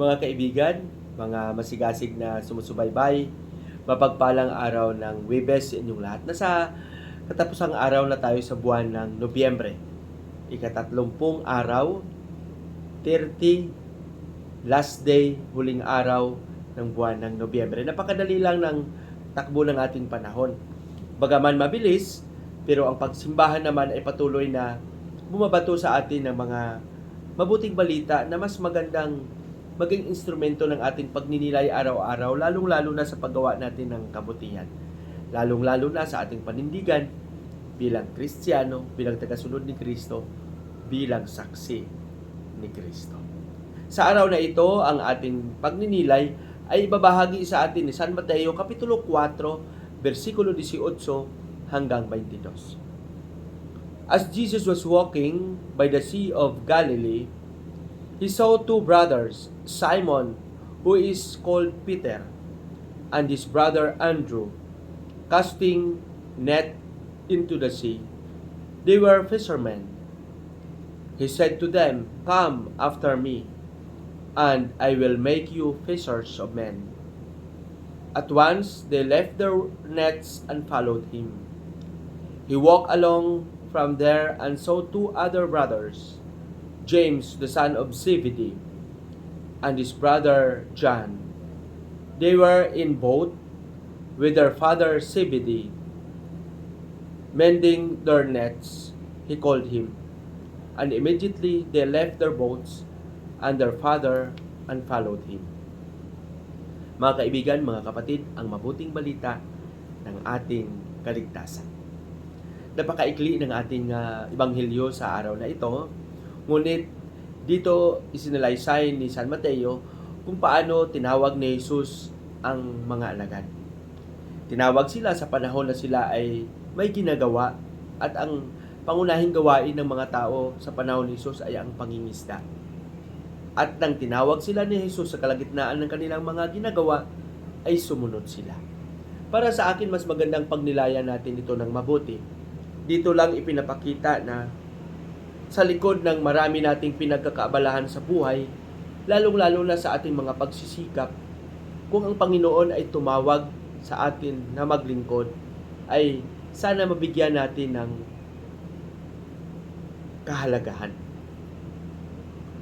Mga kaibigan, mga masigasig na sumusubaybay, mapagpalang araw ng Webes sa inyong lahat. Nasa katapusang araw na tayo sa buwan ng Nobyembre. Ikatatlumpung araw, 30, last day, huling araw ng buwan ng Nobyembre. Napakadali lang ng takbo ng ating panahon. Bagaman mabilis, pero ang pagsimbahan naman ay patuloy na bumabato sa atin ng mga mabuting balita na mas magandang maging instrumento ng ating pagninilay araw-araw, lalong-lalo na sa paggawa natin ng kabutihan. Lalong-lalo na sa ating panindigan bilang Kristiyano, bilang tagasunod ni Kristo, bilang saksi ni Kristo. Sa araw na ito, ang ating pagninilay ay ibabahagi sa atin ni San Mateo Kapitulo 4, versikulo 18 hanggang 22. As Jesus was walking by the Sea of Galilee, he saw two brothers, Simon, who is called Peter, and his brother Andrew, casting net into the sea. They were fishermen. He said to them, Come after me, and I will make you fishers of men. At once they left their nets and followed him. He walked along from there and saw two other brothers, James the son of Zebedee, and his brother John. They were in boat with their father Zebedee, mending their nets. He called him, and immediately they left their boats and their father and followed him. Mga kaibigan, mga kapatid, ang mabuting balita ng ating kaligtasan. Napakaikli ng ating uh, ibanghilyo sa araw na ito, ngunit dito isinalaysay ni San Mateo kung paano tinawag ni Jesus ang mga alagad. Tinawag sila sa panahon na sila ay may ginagawa at ang pangunahing gawain ng mga tao sa panahon ni Jesus ay ang pangingisda. At nang tinawag sila ni Jesus sa kalagitnaan ng kanilang mga ginagawa, ay sumunod sila. Para sa akin, mas magandang pagnilayan natin ito ng mabuti. Dito lang ipinapakita na sa likod ng marami nating pinagkakaabalahan sa buhay, lalong-lalo na sa ating mga pagsisikap, kung ang Panginoon ay tumawag sa atin na maglingkod, ay sana mabigyan natin ng kahalagahan.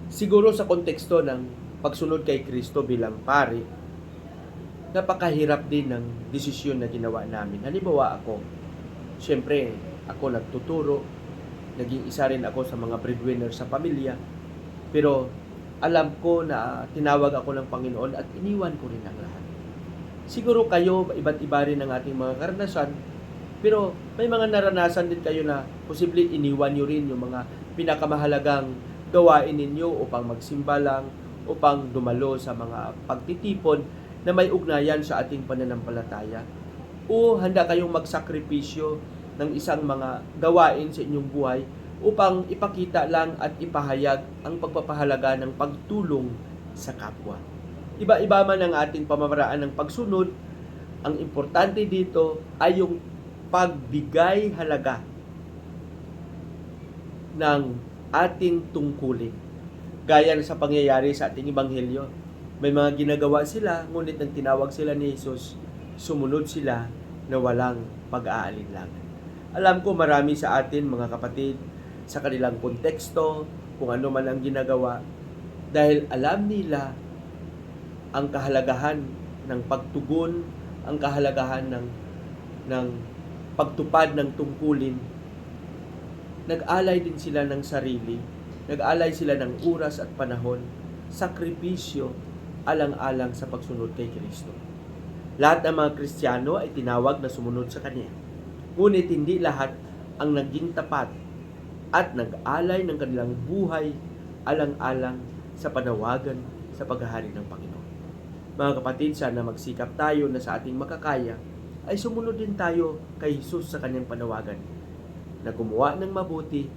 Siguro sa konteksto ng pagsunod kay Kristo bilang pari, napakahirap din ng desisyon na ginawa namin. Halimbawa ako, syempre ako nagtuturo, naging isa rin ako sa mga breadwinner sa pamilya, pero alam ko na tinawag ako ng Panginoon at iniwan ko rin ang lahat. Siguro kayo, iba't iba rin ang ating mga karanasan, pero may mga naranasan din kayo na posible iniwan nyo rin yung mga pinakamahalagang gawain ninyo upang magsimba lang, upang dumalo sa mga pagtitipon na may ugnayan sa ating pananampalataya. O handa kayong magsakripisyo ng isang mga gawain sa inyong buhay upang ipakita lang at ipahayag ang pagpapahalaga ng pagtulong sa kapwa. Iba-iba man ang ating pamamaraan ng pagsunod, ang importante dito ay yung pagbigay halaga ng ating tungkulin. Gaya sa pangyayari sa ating ebanghelyo, may mga ginagawa sila, ngunit nang tinawag sila ni Jesus, sumunod sila na walang pag-aalinlangan. Alam ko marami sa atin, mga kapatid, sa kanilang konteksto, kung ano man ang ginagawa, dahil alam nila ang kahalagahan ng pagtugon, ang kahalagahan ng ng pagtupad ng tungkulin nag-alay din sila ng sarili, nag-alay sila ng oras at panahon, sakripisyo, alang-alang sa pagsunod kay Kristo. Lahat ng mga Kristiyano ay tinawag na sumunod sa Kanya. Ngunit hindi lahat ang naging tapat at nag-alay ng kanilang buhay alang-alang sa panawagan sa paghahari ng Panginoon. Mga kapatid, sana magsikap tayo na sa ating makakaya ay sumunod din tayo kay Jesus sa kanyang panawagan na gumawa ng mabuti,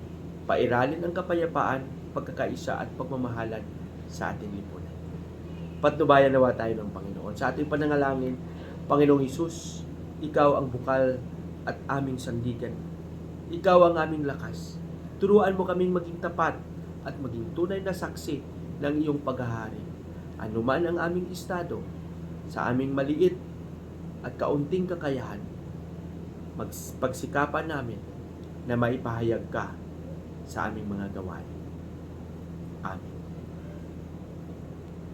pairalin ang kapayapaan, pagkakaisa at pagmamahalan sa ating lipunan. Patnubayan nawa tayo ng Panginoon. Sa ating panangalangin, Panginoong Isus, Ikaw ang bukal at aming sandigan. Ikaw ang aming lakas. Turuan mo kaming maging tapat at maging tunay na saksi ng iyong paghahari. anuman ang aming estado, sa aming maliit at kaunting kakayahan, pagsikapan namin na maipahayag ka sa aming mga gawain. Amen.